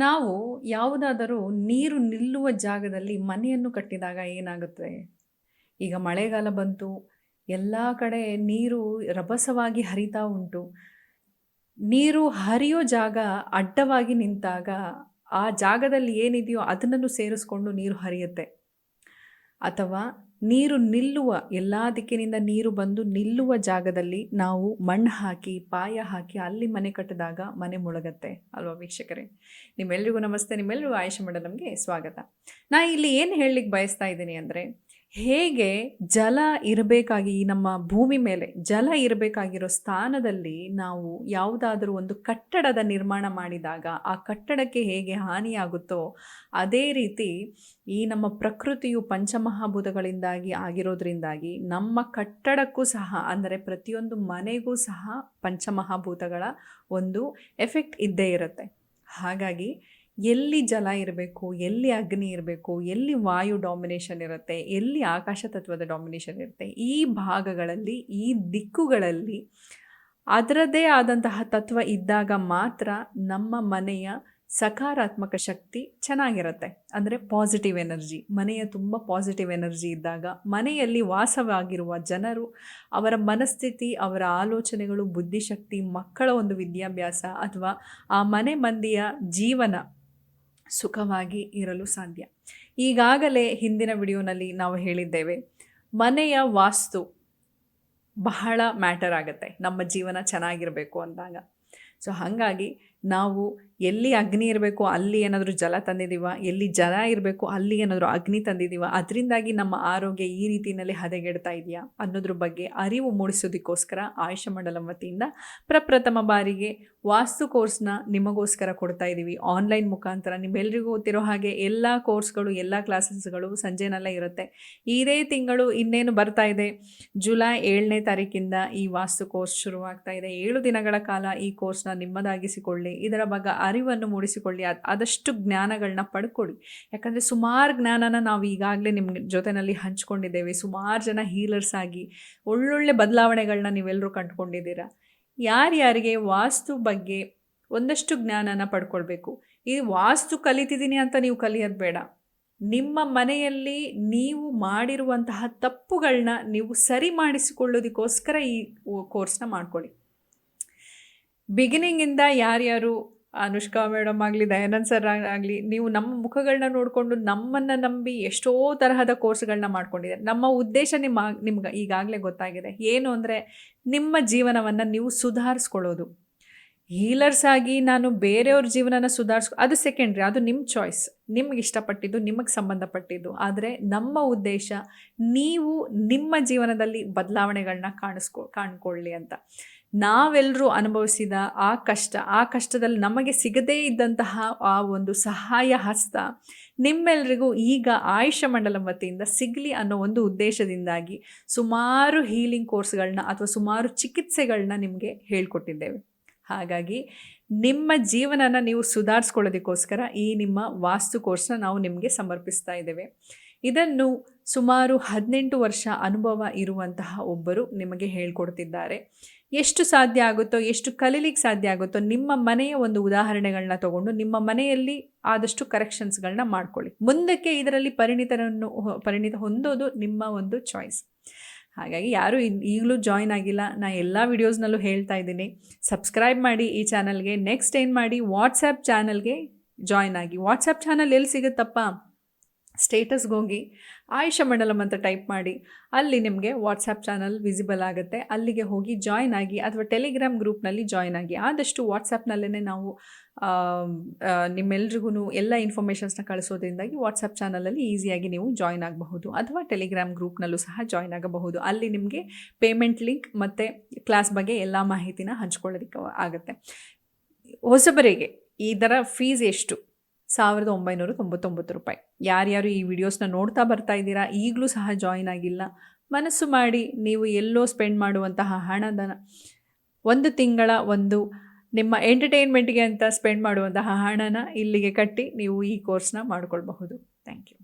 ನಾವು ಯಾವುದಾದರೂ ನೀರು ನಿಲ್ಲುವ ಜಾಗದಲ್ಲಿ ಮನೆಯನ್ನು ಕಟ್ಟಿದಾಗ ಏನಾಗುತ್ತೆ? ಈಗ ಮಳೆಗಾಲ ಬಂತು, ಎಲ್ಲ ಕಡೆ ನೀರು ರಭಸವಾಗಿ ಹರಿತಾ ಉಂಟು. ನೀರು ಹರಿಯೋ ಜಾಗ ಅಡ್ಡವಾಗಿ ನಿಂತಾಗ ಆ ಜಾಗದಲ್ಲಿ ಏನಿದೆಯೋ ಅದನ್ನು ಸೇರಿಸ್ಕೊಂಡು ನೀರು ಹರಿಯುತ್ತೆ. ಅಥವಾ ನೀರು ನಿಲ್ಲುವ, ಎಲ್ಲ ದಿಕ್ಕಿನಿಂದ ನೀರು ಬಂದು ನಿಲ್ಲುವ ಜಾಗದಲ್ಲಿ ನಾವು ಮಣ್ಣು ಹಾಕಿ, ಪಾಯ ಹಾಕಿ ಅಲ್ಲಿ ಮನೆ ಕಟ್ಟಿದಾಗ ಮನೆ ಮುಳುಗತ್ತೆ. ಅಲ್ವಾ ವೀಕ್ಷಕರೇ? ನಿಮ್ಮೆಲ್ರಿಗೂ ನಮಸ್ತೆ. ನಿಮ್ಮೆಲ್ಲರಿಗೂ ಆಯುಷ ನಮಗೆ ಸ್ವಾಗತ. ನಾ ಇಲ್ಲಿ ಏನು ಹೇಳಲಿಕ್ಕೆ ಬಯಸ್ತಾ ಇದ್ದೀನಿ ಅಂದರೆ ಹೇಗೆ ಜಲ ಇರಬೇಕಾಗಿ ನಮ್ಮ ಭೂಮಿ ಮೇಲೆ ಜಲ ಇರಬೇಕಾಗಿರೋ ಸ್ಥಾನದಲ್ಲಿ ನಾವು ಯಾವುದಾದ್ರೂ ಒಂದು ಕಟ್ಟಡದ ನಿರ್ಮಾಣ ಮಾಡಿದಾಗ ಆ ಕಟ್ಟಡಕ್ಕೆ ಹೇಗೆ ಹಾನಿಯಾಗುತ್ತೋ ಅದೇ ರೀತಿ ಈ ನಮ್ಮ ಪ್ರಕೃತಿಯು ಪಂಚಮಹಾಭೂತಗಳಿಂದಾಗಿ ಆಗಿರೋದ್ರಿಂದಾಗಿ ನಮ್ಮ ಕಟ್ಟಡಕ್ಕೂ ಸಹ ಅಂದರೆ ಪ್ರತಿಯೊಂದು ಮನೆಗೂ ಸಹ ಪಂಚಮಹಾಭೂತಗಳ ಒಂದು ಎಫೆಕ್ಟ್ ಇದ್ದೇ ಇರುತ್ತೆ. ಹಾಗಾಗಿ ಎಲ್ಲಿ ಜಲ ಇರಬೇಕು, ಎಲ್ಲಿ ಅಗ್ನಿ ಇರಬೇಕು, ಎಲ್ಲಿ ವಾಯು ಡಾಮಿನೇಷನ್ ಇರುತ್ತೆ, ಎಲ್ಲಿ ಆಕಾಶ ತತ್ವದ ಡಾಮಿನೇಷನ್ ಇರುತ್ತೆ, ಈ ಭಾಗಗಳಲ್ಲಿ, ಈ ದಿಕ್ಕುಗಳಲ್ಲಿ ಅದರದೇ ಆದಂತಹ ತತ್ವ ಇದ್ದಾಗ ಮಾತ್ರ ನಮ್ಮ ಮನೆಯ ಸಕಾರಾತ್ಮಕ ಶಕ್ತಿ ಚೆನ್ನಾಗಿರುತ್ತೆ. ಅಂದರೆ ಪಾಸಿಟಿವ್ ಎನರ್ಜಿ ಮನೆಯ ತುಂಬ ಪಾಸಿಟಿವ್ ಎನರ್ಜಿ ಇದ್ದಾಗ, ಮನೆಯಲ್ಲಿ ವಾಸವಾಗಿರುವ ಜನರು, ಅವರ ಮನಸ್ಥಿತಿ, ಅವರ ಆಲೋಚನೆಗಳು, ಬುದ್ಧಿಶಕ್ತಿ, ಮಕ್ಕಳ ಒಂದು ವಿದ್ಯಾಭ್ಯಾಸ ಅಥವಾ ಆ ಮನೆ ಮಂದಿಯ ಜೀವನ ಸುಖವಾಗಿ ಇರಲು ಸಾಧ್ಯ. ಈಗಾಗಲೇ ಹಿಂದಿನ ವಿಡಿಯೋನಲ್ಲಿ ನಾವು ಹೇಳಿದ್ದೇವೆ, ಮನೆಯ ವಾಸ್ತು ಬಹಳ ಮ್ಯಾಟರ್ ಆಗುತ್ತೆ. ನಮ್ಮ ಜೀವನ ಚೆನ್ನಾಗಿರಬೇಕು ಅಂದಾಗ. ಸೊ, ಹಾಗಾಗಿ ನಾವು ಎಲ್ಲಿ ಅಗ್ನಿ ಇರಬೇಕು, ಅಲ್ಲಿ ಏನಾದರೂ ಜಲ ತಂದಿದ್ದೀವ ಎಲ್ಲಿ ಜಲ ಇರಬೇಕು, ಅಲ್ಲಿ ಏನಾದರೂ ಅಗ್ನಿ ತಂದಿದ್ದೀವ ಅದರಿಂದಾಗಿ ನಮ್ಮ ಆರೋಗ್ಯ ಈ ರೀತಿಯಲ್ಲಿ ಹದಗೆಡ್ತಾ ಇದೆಯಾ ಅನ್ನೋದ್ರ ಬಗ್ಗೆ ಅರಿವು ಮೂಡಿಸೋದಕ್ಕೋಸ್ಕರ ಆಯುಷ ಮಂಡಲಂ ವತಿಯಿಂದ ಪ್ರಪ್ರಥಮ ಬಾರಿಗೆ ವಾಸ್ತು ಕೋರ್ಸ್ನ ನಿಮಗೋಸ್ಕರ ಕೊಡ್ತಾ ಇದ್ದೀವಿ ಆನ್ಲೈನ್ ಮುಖಾಂತರ ನಿಮ್ಮೆಲ್ಲರಿಗೂ ಗೊತ್ತಿರೋ ಹಾಗೆ ಎಲ್ಲ ಕೋರ್ಸ್ಗಳು, ಎಲ್ಲ ಕ್ಲಾಸಸ್ಗಳು ಸಂಜೆನೆಲ್ಲ ಇರುತ್ತೆ. ಇದೇ ತಿಂಗಳು ಇನ್ನೇನು ಬರ್ತಾ ಇದೆ? ಜುಲೈ ಏಳನೇ ತಾರೀಕಿಂದ ಈ ವಾಸ್ತು ಕೋರ್ಸ್ ಶುರುವಾಗ್ತಾ ಇದೆ. ಏಳು ದಿನಗಳ ಕಾಲ ಈ ಕೋರ್ಸ್ನ ನಿಮ್ಮದಾಗಿಸಿಕೊಳ್ಳಿ. ಇದರ ಬಗ್ಗೆ ಅರಿವನ್ನು ಮೂಡಿಸಿಕೊಳ್ಳಿ, ಅದು, ಆದಷ್ಟು ಜ್ಞಾನಗಳನ್ನ ಪಡ್ಕೊಳ್ಳಿ. ಯಾಕಂದರೆ ಸುಮಾರು ಜ್ಞಾನನ ನಾವು ಈಗಾಗಲೇ ನಿಮ್ಮ ಜೊತೆಯಲ್ಲಿ ಹಂಚ್ಕೊಂಡಿದ್ದೇವೆ, ಸುಮಾರು ಜನ ಹೀಲರ್ಸ್ ಆಗಿ ಒಳ್ಳೊಳ್ಳೆ ಬದಲಾವಣೆಗಳನ್ನ ನೀವೆಲ್ಲರೂ ಕಂಡುಕೊಂಡಿದ್ದೀರಾ? ಯಾರ್ಯಾರಿಗೆ ವಾಸ್ತು ಬಗ್ಗೆ ಒಂದಷ್ಟು ಜ್ಞಾನನ ಪಡ್ಕೊಳ್ಬೇಕು. ಈ ವಾಸ್ತು ಕಲಿತಿದ್ದೀನಿ ಅಂತ ನೀವು ಕಲಿಯೋದು ಬೇಡ. ನಿಮ್ಮ ಮನೆಯಲ್ಲಿ ನೀವು ಮಾಡಿರುವಂತಹ ತಪ್ಪುಗಳನ್ನ ನೀವು ಸರಿ ಮಾಡಿಸಿಕೊಳ್ಳೋದಕ್ಕೋಸ್ಕರ ಈ ಕೋರ್ಸ್ನ ಮಾಡ್ಕೊಳ್ಳಿ. ಬಿಗಿನಿಂಗಿಂದ ಯಾರ್ಯಾರು, ಅನುಷ್ಕಾ ಮೇಡಮ್ ಆಗಲಿ, ದಯಾನಂದ್ ಸರ್ ಆಗಲಿ, ನೀವು ನಮ್ಮ ಮುಖಗಳನ್ನ ನೋಡಿಕೊಂಡು ನಮ್ಮನ್ನು ನಂಬಿ ಎಷ್ಟೋ ತರಹದ ಕೋರ್ಸ್ಗಳನ್ನ ಮಾಡ್ಕೊಂಡಿದ್ದಾರೆ. ನಮ್ಮ ಉದ್ದೇಶ ನಿಮ್ಮ ನಿಮ್ಗೆ ಈಗಾಗಲೇ ಗೊತ್ತಾಗಿದೆ. ಏನು ಅಂದರೆ ನಿಮ್ಮ ಜೀವನವನ್ನು ನೀವು ಸುಧಾರಿಸ್ಕೊಳ್ಳೋದು. ಹೀಲರ್ಸ್ ಆಗಿ ನಾನು ಬೇರೆಯವ್ರ ಜೀವನನ ಸುಧಾರಿಸ್ಕೊ ಅದು ಸೆಕೆಂಡ್ರಿ ಅದು ನಿಮ್ಮ ಚಾಯ್ಸ್ ನಿಮ್ಗೆ ಇಷ್ಟಪಟ್ಟಿದ್ದು, ನಿಮಗೆ ಸಂಬಂಧಪಟ್ಟಿದ್ದು. ಆದರೆ ನಮ್ಮ ಉದ್ದೇಶ ನೀವು ನಿಮ್ಮ ಜೀವನದಲ್ಲಿ ಬದಲಾವಣೆಗಳನ್ನ ಕಾಣಿಸ್ಕೊ ಕಾಣ್ಕೊಳ್ಳಿ ಅಂತ. ನಾವೆಲ್ಲರೂ ಅನುಭವಿಸಿದ ಆ ಕಷ್ಟ, ಆ ಕಷ್ಟದಲ್ಲಿ ನಮಗೆ ಸಿಗದೇ ಇದ್ದಂತಹ ಆ ಒಂದು ಸಹಾಯ ಹಸ್ತ ನಿಮ್ಮೆಲ್ಲರಿಗೂ ಈಗ ಆಯುಷ ಮಂಡಲಂ ವತಿಯಿಂದ ಸಿಗಲಿ ಅನ್ನೋ ಒಂದು ಉದ್ದೇಶದಿಂದಾಗಿ ಸುಮಾರು ಹೀಲಿಂಗ್ ಕೋರ್ಸ್ಗಳನ್ನ ಅಥವಾ ಸುಮಾರು ಚಿಕಿತ್ಸೆಗಳನ್ನ ನಿಮಗೆ ಹೇಳ್ಕೊಟ್ಟಿದ್ದೇವೆ. ಹಾಗಾಗಿ ನಿಮ್ಮ ಜೀವನನ ನೀವು ಸುಧಾರಿಸ್ಕೊಳ್ಳೋದಕ್ಕೋಸ್ಕರ ಈ ನಿಮ್ಮ ವಾಸ್ತು ಕೋರ್ಸ್ನ ನಾವು ನಿಮಗೆ ಸಮರ್ಪಿಸ್ತಾ ಇದ್ದೇವೆ. ಇದನ್ನು ಸುಮಾರು ಹದಿನೆಂಟು ವರ್ಷ ಅನುಭವ ಇರುವಂತಹ ಒಬ್ಬರು ನಿಮಗೆ ಹೇಳ್ಕೊಡ್ತಿದ್ದಾರೆ. ಎಷ್ಟು ಸಾಧ್ಯ ಆಗುತ್ತೋ, ಎಷ್ಟು ಕಲೀಲಿಕ್ಕೆ ಸಾಧ್ಯ ಆಗುತ್ತೋ, ನಿಮ್ಮ ಮನೆಯ ಒಂದು ಉದಾಹರಣೆಗಳನ್ನ ತಗೊಂಡು ನಿಮ್ಮ ಮನೆಯಲ್ಲಿ ಆದಷ್ಟು ಕರೆಕ್ಷನ್ಸ್ಗಳನ್ನ ಮಾಡ್ಕೊಳ್ಳಿ. ಮುಂದಕ್ಕೆ ಇದರಲ್ಲಿ ಪರಿಣಿತರನ್ನು, ಪರಿಣಿತ ಹೊಂದೋದು ನಿಮ್ಮ ಒಂದು ಚಾಯ್ಸ್. ಹಾಗಾಗಿ ಯಾರು ಈಗಲೂ ಜಾಯ್ನ್ ಆಗಿಲ್ಲ. ನಾನು ಎಲ್ಲ ವಿಡಿಯೋಸ್ನಲ್ಲೂ ಹೇಳ್ತಾ ಇದ್ದೀನಿ. ಸಬ್ಸ್ಕ್ರೈಬ್ ಮಾಡಿ ಈ ಚಾನಲ್ಗೆ ನೆಕ್ಸ್ಟ್ ಏನು ಮಾಡಿ? ವಾಟ್ಸಪ್ ಚಾನಲ್ಗೆ ಜಾಯ್ನ್ ಆಗಿ. ವಾಟ್ಸಪ್ ಚಾನಲ್ ಎಲ್ಲಿ ಸಿಗುತ್ತಪ್ಪ? ಸ್ಟೇಟಸ್ಗೆ ಹೋಗಿ ಆಯುಷ ಮಂಡಲಂ ಅಂತ ಟೈಪ್ ಮಾಡಿ, ಅಲ್ಲಿ ನಿಮಗೆ ವಾಟ್ಸಪ್ ಚಾನಲ್ ವಿಸಿಬಲ್ ಆಗುತ್ತೆ. ಅಲ್ಲಿಗೆ ಹೋಗಿ ಜಾಯ್ನ್ ಆಗಿ ಅಥವಾ ಟೆಲಿಗ್ರಾಮ್ ಗ್ರೂಪ್ನಲ್ಲಿ ಜಾಯ್ನ್ ಆಗಿ, ಆದಷ್ಟು ವಾಟ್ಸಪ್ನಲ್ಲೇ ನಾವು ನಿಮ್ಮೆಲ್ರಿಗೂ ಎಲ್ಲ ಇನ್ಫಾರ್ಮೇಷನ್ಸ್ನ ಕಳಿಸೋದ್ರಿಂದಾಗಿ ವಾಟ್ಸಪ್ ಚಾನಲಲ್ಲಿ ಈಸಿಯಾಗಿ ನೀವು ಜಾಯ್ನ್ ಆಗಬಹುದು. ಅಥವಾ ಟೆಲಿಗ್ರಾಮ್ ಗ್ರೂಪ್ನಲ್ಲೂ ಸಹ ಜಾಯ್ನ್ ಆಗಬಹುದು. ಅಲ್ಲಿ ನಿಮಗೆ ಪೇಮೆಂಟ್ ಲಿಂಕ್ ಮತ್ತು ಕ್ಲಾಸ್ ಬಗ್ಗೆ ಎಲ್ಲ ಮಾಹಿತಿನ ಹಂಚ್ಕೊಳ್ಳೋದಕ್ಕೆ ಆಗುತ್ತೆ. ಹೊಸಬರಿಗೆ ಇದರ ಫೀಸ್ ಎಷ್ಟು? ಸಾವಿರದ ಒಂಬೈನೂರ ತೊಂಬತ್ತೊಂಬತ್ತು ರೂಪಾಯಿ. ಯಾರ್ಯಾರು ಈ ವಿಡಿಯೋಸ್ನ ನೋಡ್ತಾ ಬರ್ತಾ ಇದ್ದೀರಾ, ಈಗಲೂ ಸಹ ಜಾಯಿನ್ ಆಗಿಲ್ಲ, ಮನಸ್ಸು ಮಾಡಿ ನೀವು ಎಲ್ಲೋ ಸ್ಪೆಂಡ್ ಮಾಡುವಂತಹ ಹಣದ ಒಂದು ತಿಂಗಳ, ಒಂದು ನಿಮ್ಮ ಎಂಟರ್ಟೈನ್ಮೆಂಟ್ಗೆ ಅಂತ ಸ್ಪೆಂಡ್ ಮಾಡುವಂತಹ ಹಣನ ಇಲ್ಲಿಗೆ ಕಟ್ಟಿ ನೀವು ಈ ಕೋರ್ಸ್ನ ಮಾಡ್ಕೊಳ್ಬಹುದು. Thank you